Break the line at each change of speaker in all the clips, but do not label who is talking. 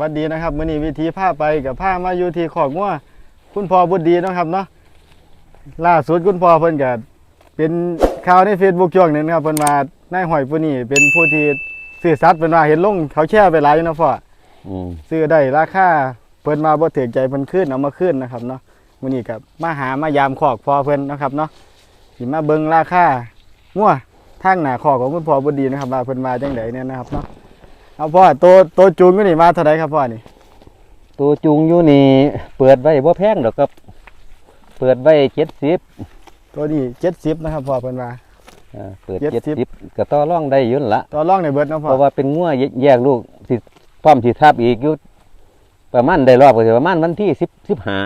วัสดีนะครับมื้อนี้วิธีพาไปกับพามาอยู่ที่ขอกงัวคุณพ่อบุญดีเนาะครับเนาะล่าสุดคุณพ่อเพิ่นก็เป็นข่าวใน Facebook ช่วงหนึงนะครับเพิ่นว่านายหอยผู้นี้เป็นผู้ที่ซื้อสัตว์เพิ่นว่าเห็นลงเขาแชร์ไปหลายอยู่เนาะพ่อ
อืม
ซื้อได้ราคาเพิ่นมาบ่ถึงใจเพิ่นขึ้นเอามาขึ้นนะครับเนาะมื้อนี้ก็มาหามายามขอกพ่อเพิ่นเนาะครับเนาะสิมาเบิ่งราคางัวทางหน้าขอกของคุณพ่อบุญดีนะครับว่าเพิ่นมาจังไดเนี่ยนะครับเนาะ เอาพ่อตัวตัวจูงอยู่นี่มาเท่าไหร่ครับพ่อนี่
ตัวจุงอยู่นี่ เปิดไว้บ่แพงดอกครับ เปิดไว้เจ็ดสิบ
ตัวนี้70นะครับพ่อเพิ่นว่า
อ่าเปิด
เจ็
เจ็
ด
ด
สิบ
สิบก็ต่อรองได้อยุ่นนละ
ตัวร่องในเบิดเนาะพ่
เพ
อ
ราะว่าเป็นงัวแยกลูกสิพร้อมสิทับอีกอยู่ประมาณได้รอบก็สิประมาณวันที่สิบสิบห้า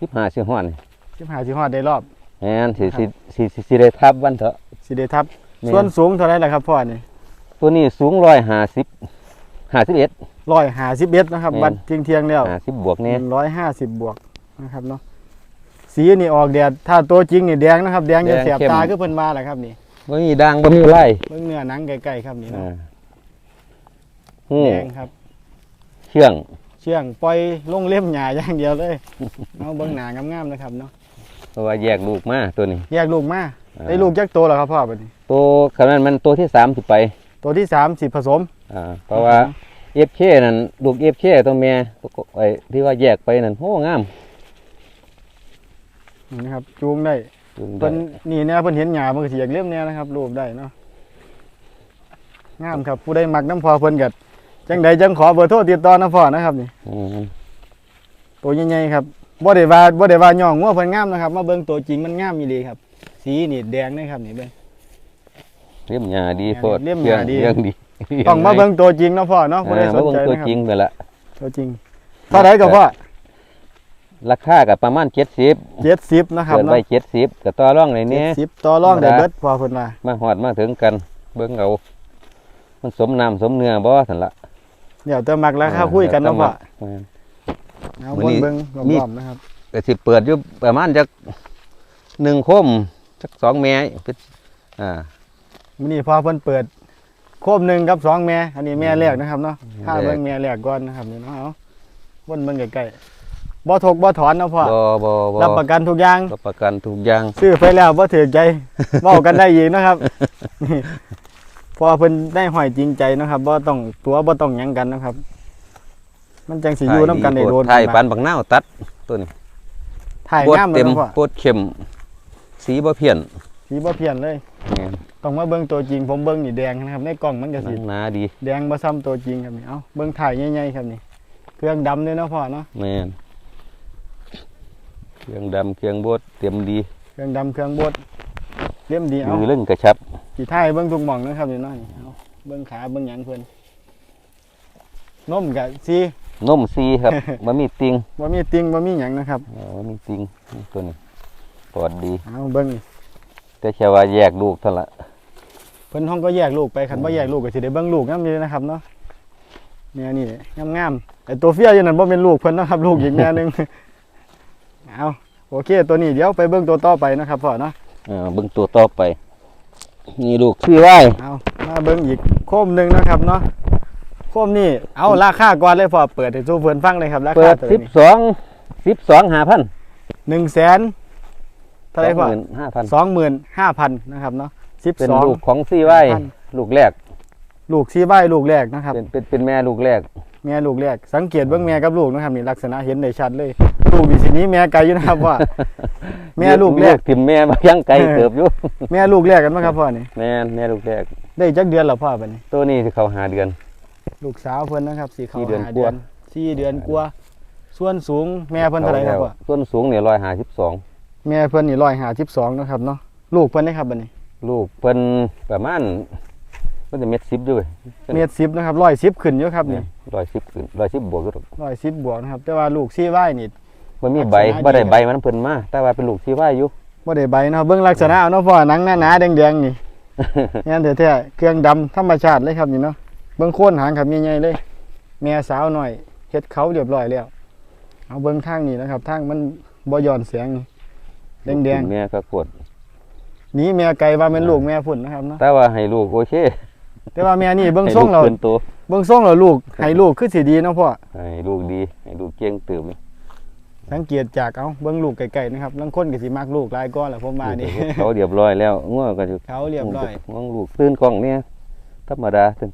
สิบห้าสิห้อน
15สิฮอดได้รอบ
แม่นสิสิสิสิสิได้ทับวันเถอะ
สิได้ทับ
แม่น
ส่วนสูงเท่าไหร่ล่ะครับพ่อนี่
ตัวนี้สูงร้อยห้าสิบห้าสิบเอ็ด
151นะครับ
แม่น
วัดเที่ยงๆแล้ว
ห้าสิบบวกเนี่ย
150บวกนะครับเนาะสีนี่ออกแดดถ้าตัวจริงนี่แดงนะครับแดงจนแสบตาคือเพิ่นมาแหละครับนี่
บ่มีด่างบ่มีไล่
เบิ่งเนื้อหนังใกล้ๆครับนี่เนาะ
อ่าหู
แดงครับ
เชื่อง
เชื่องปล่อยลงเล่มหญ้าอย่างเดียวเลย เอาเบิ่งหน้างามๆนะครับเนาะ
เพราะว่าแยกลูกมาตัวนี้
แยกลูกมา
อ่า
ได้ลูกจักโตแล้วครับพ่อบัดนี้
ตัวขนาดมันตัวที่สามสิไป
ตัวที่สามสิผสม
อ่าเพราะว่าเอฟเคนั่นลูกเอฟเคตัวแม่ตัวกไอ้ที่ว่าแยกไปนั่นโหงาม
นี่นะครับจูงได้
จุงได้
เพิ่นนี่เนี่ยเพิ่นเห็นหญ้ามันก็สิอยากเล่มเนี่ยนะครับรูปได้เนาะงามครับผู้ใดมักน้ำพอเพิ่นก็จังใดจังขอเบอร์โทรติดต่อน้ำพอนะครับนี่
อืม
ตัวใหญ่ๆครับบ่ได้ว่าบ่ได้ว่าย่องงัวเพิ่นงามนะครับ มาเบิ่งตัวจริงมันงามอีหลีครับ สีนี่แดงนะครับนี่เบิ่ง
เลี่ยมหยาดีโพด
เลี่ยมหญ้าดี
เลี้ยงดี
ต้องมาเบิ่งตัวจริงเนาะพ่อเนาะผู้ใด
อ่า
ส
มานเบิ่ง
ใจ
ตัว
นะครับ
จริงไปละ
ตัวจริงเท่าไหร่ก็พ่อ
ราคากับประมาณเจ็ดสิบ
70นะครับ
เกินไป
เนาะ
เจ็ดสิบกับต่อร่องในนี้
70ต่อรองได้เบิดพ่อเพิ่นว่า
มาหอดมาถึงกัน เบิ่งเอา มันสมน้ำสมเนื้อบ่สันละ
เดี๋ยวจะมักราคาคุยกันเนาะพ่อ
อ่า
เอา
มื้
ว
อนนี้
เบิ่งร
มี
อบๆนะครับ
ก็สิเปิดอยู่ประมาณจักหนึ่งคมจักสองแม่เป็นอ่า
มื้อนี้พอเพิ่นเปิด โคมหนึ่งกับสองแม่อันนี้แม่แรกนะครับเนาะถ้าเบิ่งแม่แรกก่อนนะครับนี่เนาะเอาวนเบิ่งใกล้ๆบ่ถกบ่ถอนเนาะพ่อ
บ่บ่บ่
รับประกันทุกอย่าง
รับประกันทุกอย่าง
ซื้อไปแล้วบ่ถือใจเว้ากันได้อีกนะครับนี่เพอเพิ่นได้ห้อยจริงใจนะครับบ่ต้องตัวบ่ต้องหยังกันนะครับ มันจังสิอยู่นํกันได้โดน
ไทยปานบักนาวตัดตัวนี้
ถ่าย
โปด
งามเล
เต็
ย
ม
เนาะพ่อ
โปดเข้มสีบ่เพี้ยน
สีบ่เพี้ยนเลย
แม่น
ต้องมาเบิ่งตัวจริง ผมเบิ่งนี่แดงนะครับ ในกล้องมันก็
หนั
สิ
งหนาดี
แดงบ่ซ้ำตัวจริงครับนี่ เอ้าเบิ่งถ่ายใหญ่ๆครับนี่ เครื่องดำด้วยเนาะพ่อเนาะ
แม่นเครื่องดำเครื่องบดเต็มดี
เครื่องดำเครื่องบดเลี่ยมดีเอา
มือเล่นกระชับ
สิถ่ายเบิ่งทุกหม่องนะครับนี่เนาะนี่เอาเบิ่งขาเบิ่งหยังเพิ่นนมกะสิ
นมซีครับบ่มีติง
บ่มีติงบ่มีหยังนะครับ
เออบ่มีติงตัวนี้ปลอดดี
เอาเบิ่งนี่
แต่แค่ว่าแยกลูกเท่านั้นละ
เพิ่นห้องก็แยกลูกไปคันบ่แยกลูกก็สิได้เบิ่งลูกนำอยู่นะครับเนาะเนี่ยนี่งามๆไอ้ตัวเฟียอยู่นั่นบ่เป็นลูกเพิ่นนะครับ ลูกอีกแม่หนึงเอาโอเค ตัวนี้เดี๋ยวไปเบิ่งตัวต่อไปนะครับพ่อเนาะ
เออเบิ่งตัวต่อไป นี่ลูกซีไว้
เอามาเบิ่งอีกโคมหนึ่งนะครับเนาะโคมนี่เอาราคาก่อนเลยพอเปิดให้สู้เพื่อนฟังเลยครับรา
เปิ
คา
ด
ตัว
สิบ
นี้
สองสิบสองห้าพัน
หนึ่งแสน เท่าไหรพ่อ
ห้าพัน
สองหมื่นห้าพันนะครับเนาะสิบ
เป็น
สอง
ลูกของซีไว้
พัน
ลูกแรก
ลูกซีใบลูกแรกนะครับ
เป็นเป็นเป็นแม่ลูกแรก
แม่ลูกแรก สังเกตเบิ่งแม่กับลูกนะครับนี่ลักษณะเห็นได้ชัดเลย ลูกดีสินี้แม่ไกลอยู่นะครับว่า แม่ลูกแรก
ทิมแม่มายังไกลเติบอยู่
แม่ลูกแรกกันไหมครับพ่อนี่
แม่นแม่ลูกแรก
ได้จักเดือนแล้วพ่อบัดนี้
ตัวนี้ที่เขาหาเดือน
ลูกสาวเพิ่นนะครับสี่เขา
สี่เดือน
หากเดื
ว่า
อนสี่เดือนกว่าส่วนสูงแม่เพิ่นเท่าไหร่ครับพ่อ
ส่วนสูงเนี่ยร้อยห้าสิบสอง
แม่เพิ่นนี่ร้อยหาสิบสองนะครับเนาะลูกเพิ่นได้ครับบัดนี้
ลูกเพิ่นประมาณมันจะเม็ดสิบด้วย
เมตรสิบนะครับร้อยสิบขึ้นอยู่ครับนี่
ร้อยสิบขึ้นร้อยสิบบวกก็
ร้อยสิบบวกนะครับ แต่ว่าลูกซี่ไว้นี่
มันมีใบ
ลักษณะ
บ่ได้
ดี
ใบมันเพิ่นมาแต่ว่าเป็นลูกที่ว่าอยู่
บ่ได้ใบนะครับเบิ่งลักษณะเอาเนาะพ่อหนังหนาๆแดงๆนี่งั้นแท้ๆเครื่องดำธรรมชาติเลยครับนี่เนาะเบิ่งโคนหางครับใหญ่ๆเลย แม่สาวหน่อยเฮ็ดเขาเรียบร้อยแล้ว เอาเบิ่งทางนี้นะครับทางมันบ่ย้อนเสียงนี่ แดง
แม่ก็กด
ๆหนีแม่ไกลว่าเป็นลูกแม่พุ่นนะครับเนาะ
แต่ว่าให้ลูกโอเค
แต่ว่าแม่นี่เบิ่งส่ง
ให้
แล้ว
ลูกขึ้นโต
เบิ่งส่งแล้วลูกให้ลูกคือสิดีเนาะพ่อ
ให้ลูกดีให้ลูกเก่งตื่ม
สังเกตจากเอาเบิ่งลูกไกลๆนะครับลางคนก็สิมักลูกหลายก้อนแหละผมว่านี่
เขาเรียบร้อยแล้วง่วงก็จะ
เขาเรียบร้อย
ง่วงลูกตื่นกล้องเนี่ยธรรมดาตื่น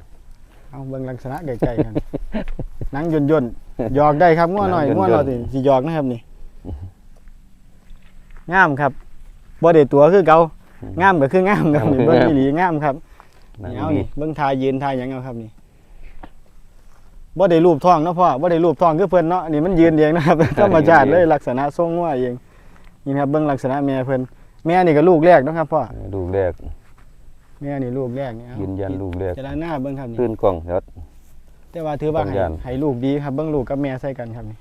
เอาเบิ่งลักษณะไกลๆกันหนังย่นย่นๆหยอกได้ครับง้อหน่อย
หนังย่นๆ
ง้อเราสิสิหยอกนะครับนี่ งามครับบ่ได้ตัวคือเก่างามก็คืองามครับนี่เบิ่งอีหลีงามครับ
นั่ง
นี่เอา
ดี
นี่เบิ่งทายยืนทายหยังเอาครับนี่บ่ได้รูปท้องเนาะพ่อบ่ได้รูปท้องคือเพิ่นเนาะนี่มันยืนเองนะครับธรรมชาติเลยลักษณะทรงงัวเองนี่นะครับเบิ่งลักษณะแม่เพิ่นแม่นี่ก็ลูกแรกเนาะครับพ่อ
ลูกแรก
แม่นี่ลูกแรกนี่เอา
ยืนยันลูกแรก
จะด้านหน้าเบิ่งครับนี่
ตื่นกล้องแล้ว
แต่ว่าถือว่าให้
สัญญาณ
ให้ลูกดีครับเบิ้งลูกกับแม่ใส่กันครับนี่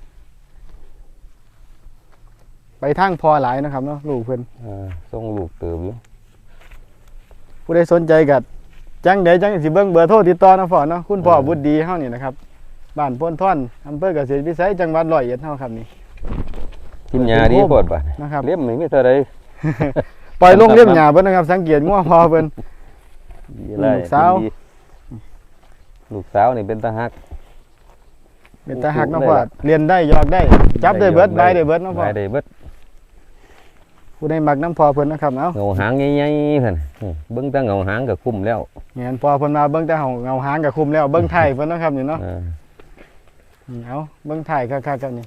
ไปทางพอหลายนะครับเนาะลูกเพิ่น
อ่าส่งลูกเติมอยู่
ผู้ใดสนใจกัจังใดจังสิเบิ้งเบอร์โทรติดต่อนะพ่อเนาะคุณพ่อบุตรดีเฮานี่นะครับบ้านโพ้นท่อนอำเภอเกษตรวิสัยจังหวัดร้อยเอ็ดเฮาครับนี่
กินยาดีโพดบ่
นะครับ
เลี้ยมไม่มีเท่าไร
ปล่อยลงเลี่ยมหญ้าเพิ่นนะครับ สังเกตงัวพอเพิ่น
ดีไร
ลูกสาว
กินดีลูกสาวนี่เป็นตาฮัก
เป็นตาหักเนาะพ่อเรียนได้หยอกได้ จับได้เบิดบายได้เบิดเนาะพ่อบา
ยได้เบิด
ผู้ใดมักน้ำพอเพิ่นนะครับเอ้า
เงาหางใหญ่ๆท่านอืมเบิ่งแตาเงาหางก็คุ้มแล้ว
แม่นพอเพิ่นมาเบิ่งแต่เฮาเงาหางก็คุมแล้วเบิ่งไทยเพิ่นเนาะครับนี่เนาะ
อ่า
นี่เอาเบิ่งถ่ายคักๆครับนี่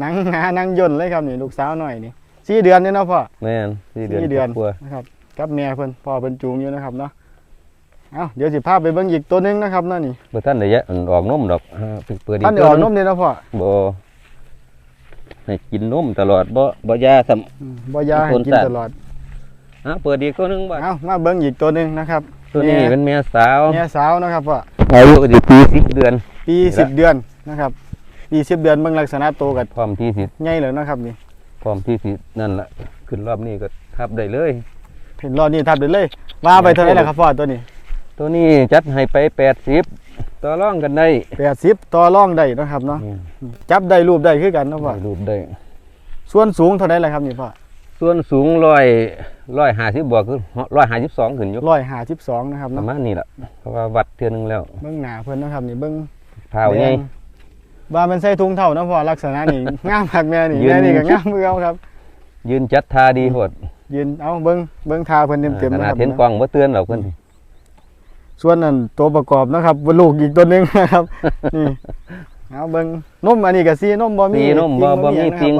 หนังหาหนังย่นเลยครับนี่ลูกสาวหน่อยนี่สี่เดือนนี่เนาะพ่อ
แม่นสี่เดือน
สี่เดือน
กว่า
นะครับกับแม่เพิ่นพ่อเพิ่นจูงอยู่นะครับเนาะเอาเดี๋ยวสิพาไปเบิ่งอีกตัวหนึงนะครับเนาะนี่
บ่ทันได้ยะอันออกนมดอกอ่าเปิดอีก
ท่านได้
ตัว
ออก
ห
น
นึง
มนี่เนาะพ่อ
บ่ ให้กินนมตลอดบ่บ่ยาซ้ำ
อืมบ่ยาให้
คน
กิน
สัตว์
ตลอด
อะเปิดอีกตัวหนึงบ่
เอามาเบิ่งอีกตัวหนึงนะครับ
ตัวนี้
แม่
เป็นแม่สาว
แม่สาวนะครับพ่อ
อายุสิปี10เดือน
ปี
นี่
สิ
ละ
บเดือนนะครับปีสิบเดือนเบิ่งลักษณะโตกับ
พร้อมที่สิ
ใหญ่แล้วนะครับนี่
พร้อมที่สินั่นล่ะขึ้นรอบนี้ก็ทับได้เลย
เห็นรอดนี่ทับเด้เลยว่าไปเท่าไหร่ล่ะครับพ่อตัวนี้
ตัวนี้จัดให้ไป80 ต่อรองกันได้
80ต่อรองได้นะครับเนาะ
อืม
จับได้รูปได้คือกันเนาะพ่อ
ถ่ายรูปได้
ส่วนสูงเท่าไหร่ล่ะครับนี่พ่อ
ส่วนสูงร้อยร้อยห้าสิบบวกคือร้อยห้าสิบสองขึ้นอยู่
ร้อยห้าสิบสองนะครับ
ป
เนาะ
ระมาณนี้แหละเพราะว่าวัดเทือนึงแล้ว
เบื้องหน้าเพิ่นนะครับนี่เบื้อง
เท้าไง
แดงว่ามันใส่ถุงเท่านะพ่อลักษณะนี่งามคักแม่นี่
ยืน
แม่นี่ก็งามเมือเอาครับ
ยืนจัดท่าดีโหด
ยืนเอาเบิ้งเบิ้งทาเพิ่นเต็มๆ
ข
นะ
นา
ค
ด
รับ
เห็นกล้องบ่เตือนหรอกเพิ่น
ส่วนนั้นตัวประกอบนะครับลูกอีกตัวหนึงนะครับ นี่เอาเบิ้งนมอันนี้ก็ซีนมบ่มี
ตีนมบ่บ่มีติง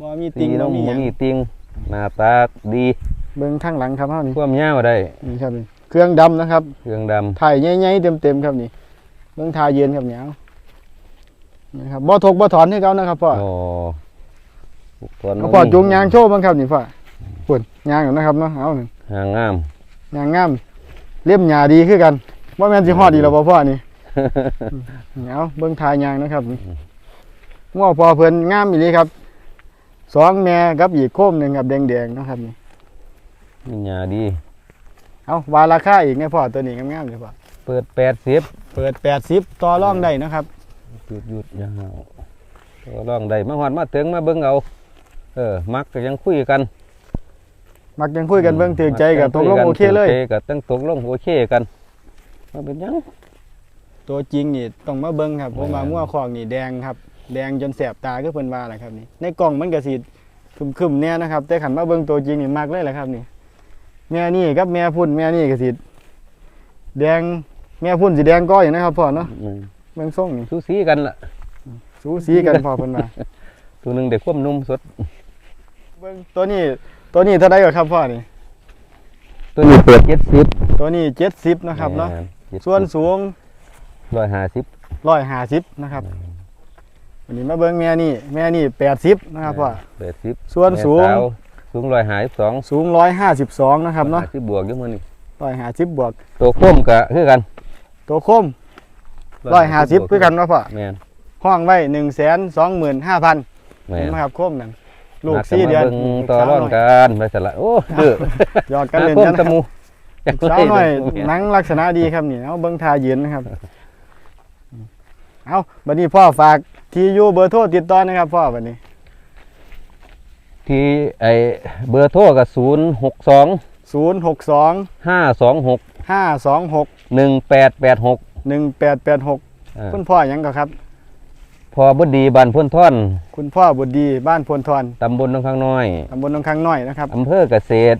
บ่มี
ตี
ติง
น
บ่
ม
มีห
บ่
ยัง
มีติงหน้าตาดี
เบิ้งข้างหลังครับเฮานี่
ความยาวได้
นี่ครับนี่เครื่องดำนะครับ
เครื่องดำ
ถ่ายใหญ่ๆเต็มๆครับนี่เบิ้งทายืนครับเนี่ยเอานี่ครับบ่ทกบ่ถอนให้เขานะครับพ่อ
โอ้ตอน
เอาพอจุงยางโชว์บ้างครับนี่พ่อปุ่นยางอยู่นะครับเนาะเอาหนึ่ง
หางงาม
ยางงาม เลี่ยมหยาดีคือกันว่าแม่นสิฮอดอีกแล้วบ่พ่อนี่นี่เอาเบิ่งทายยางนะครับนี่ง้อพอเพิ่นงามอีหลีครับสองแม่กับอีกโคมหนึงครับแดงๆเนาะครับนี่
มีหญ้าดี
เอาว่าราคาอีกไงพ่อตัวนี้งามๆเลยพ่อ
เปิด80
เปิด80ต่อรองได้นะครับ
หยุดหยุดยาวก็ลองได้มาฮอดมาถึงมาเบิ่งเอา เออ มักก็ยังคุยกัน
มักยังคุยกันเบิ่งถือใจกับตกลงโอเคเลย
ถือใจกับตั้งตกลงโอเคกันมาเป็นหยัง
ตัวจริงนี่ต้องมาเบิ่งครับผมว่า
แม่น
งัวคอกนี่แดงครับ แดงจนแสบตาคือเพิ่นว่าแหละครับนี่ในกล่องมันก็สิคึมๆแน่นะครับ แต่ขันมาเบิ่งตัวจริงนี่มักเลยแหละครับนี่แม่นี่กับแม่พุ่นแม่นี่ก็สิแดงแม่พุ่นสิแดงก้อยนะครับพ่อเนาะ
อืม
เบิ่งทรงนี่
สูสีกันล่ะ
สูสีกันพ่อเพิ่นว่า
ตัวหนึ่งเด็กความนุ่มสด
เบิ่งตัวนี้ ตัวนี้เท่าใดก็ครับพ่อนี่
ตัวนี้เปิดเจ็ดสิบ
ตัวนี้70นะครับเนาะ ส่วนสูง
ร้อยห้าสิบ
150นะครับวันนี้มาเบิ่งแม่นี่แม่นี่80นะครับพ่อ
แปดสิบ
ส่วนสูง
แม่สาวสูงร้อยห้าสิบสอง
สูง152นะครับเนาะ
สิบบวกเยอะมันนี่
150บวก
ตัวโค้มกะคือกัน
ตัวคม150คือกันเนาะพ่อ
แม่น
ห้องไว้125,000
แม่
เห็น
น
ไหมครับคมนั่น ลูก
มา
สี่เดือน
บิ่ง
ลูก
ต่อ
สาว
ร่อน
น้อย
กันไปสละโอ้เด้อ
หยอดกันเล่น
โค้ม
กันนะ
ตะ
ครับ
มู
สาวน้อยหนังลักษณะดีครับนี่เอาเบิ้งทายืนนะครับ เอาบัดนี้พ่อฝากที่อยู่เบอร์โทรติดต่อนะครับพ่อบัดนี้
ที่ไอเบอร์โทรกับศูนย์หกสอง
0 6 2
ห้าสองหก
ห้าสองหก
หนึ่งแปดแปดหก
หนึ่งแปดแปดหกคุณพ่อหยังก็ครับ
พอบดีบานพ้นท่อน
คุณพ่อบุตรดีบ้านพลทอน
ตำบลหนองข้างน้อย
ตำบลหนองค้างน้อยนะครับ
อำเภอเกษตร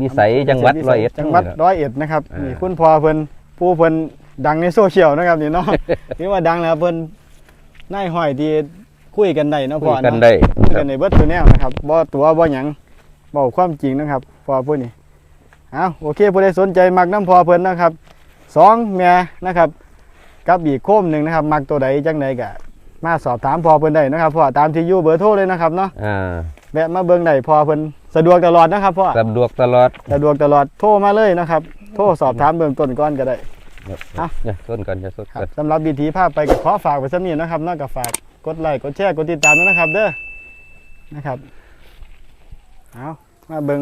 วิสัยจังหวัดร้อยเอ็ด
จังหวัดร้อยเอ็ดนะครับ
อ่านี่
นี่คุณพ่อเพิ่นผู้เพิ่นดังในโซเชียลนะครับนี่เนาะ นี่ว่าดังแล้วเพิ่นนายห้อยที่คุยกันได้เนาะ
คุ
พ่อย
กัน
เนาะ
ได้
คุยกันในเบิดตัวแนวนะครับบ่ตัวบ่หยังบอกความจริงนะครับพ่อผู้นี้เอาโอเคผู้ใดสนใจมักน้ำพ่อเพิ่นนะครับสองแม่นะครับกับอีกโคมหนึ่งนะครับ มักตัวใดจังใดก็ มาสอบถามพ่อเพิ่นได้นะครับพ่อตามที่อยู่เบอร์โทรเลยนะครับเนาะ
อ่า
แวะมาเบิ่งได้พ่อเพิ่นสะดวกตลอดนะครับพ่อ
สะดวกตลอด
สะดวกตลอดโทรมาเลยนะครับ โทรสอบถามเบื้องต้นก่อนก็ได้ อะ
เนี่ยต้นกันจะต้น
ครับ
กัน
สำหรับบีทีภาพไปกับขอฝากไว้สำนีนะครับนอกจากฝากกดไลค์กดแชร์กดติดตามด้วยนะครับ เด้อนะครับเอามาเบิ่ง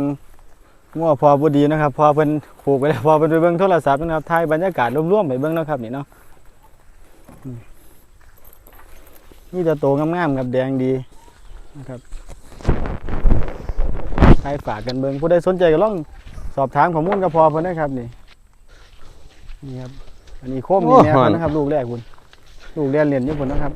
งัวพอบุดีนะครับ พอเป็นผูกไปแล้วพอเป็นไปเบิ่งโทรศัพท์นะครับถ่ายบรรยากาศร่วมๆไปเบิ่งเนาะครับนี่เนาะอืม นี่จะโตงามๆกับแดงดีนะครับใครฝากกันเบิ่งผู้ใดสนใจก็ลองสอบถามข้อมูลก็พอเพิ่นนะครับนี่นี่ครับอันนี้โคมนี่แม่เพิ่นนะครับ ลูกแรกคุณลูกเรียนเรียนญี่ปุ่นนะครับ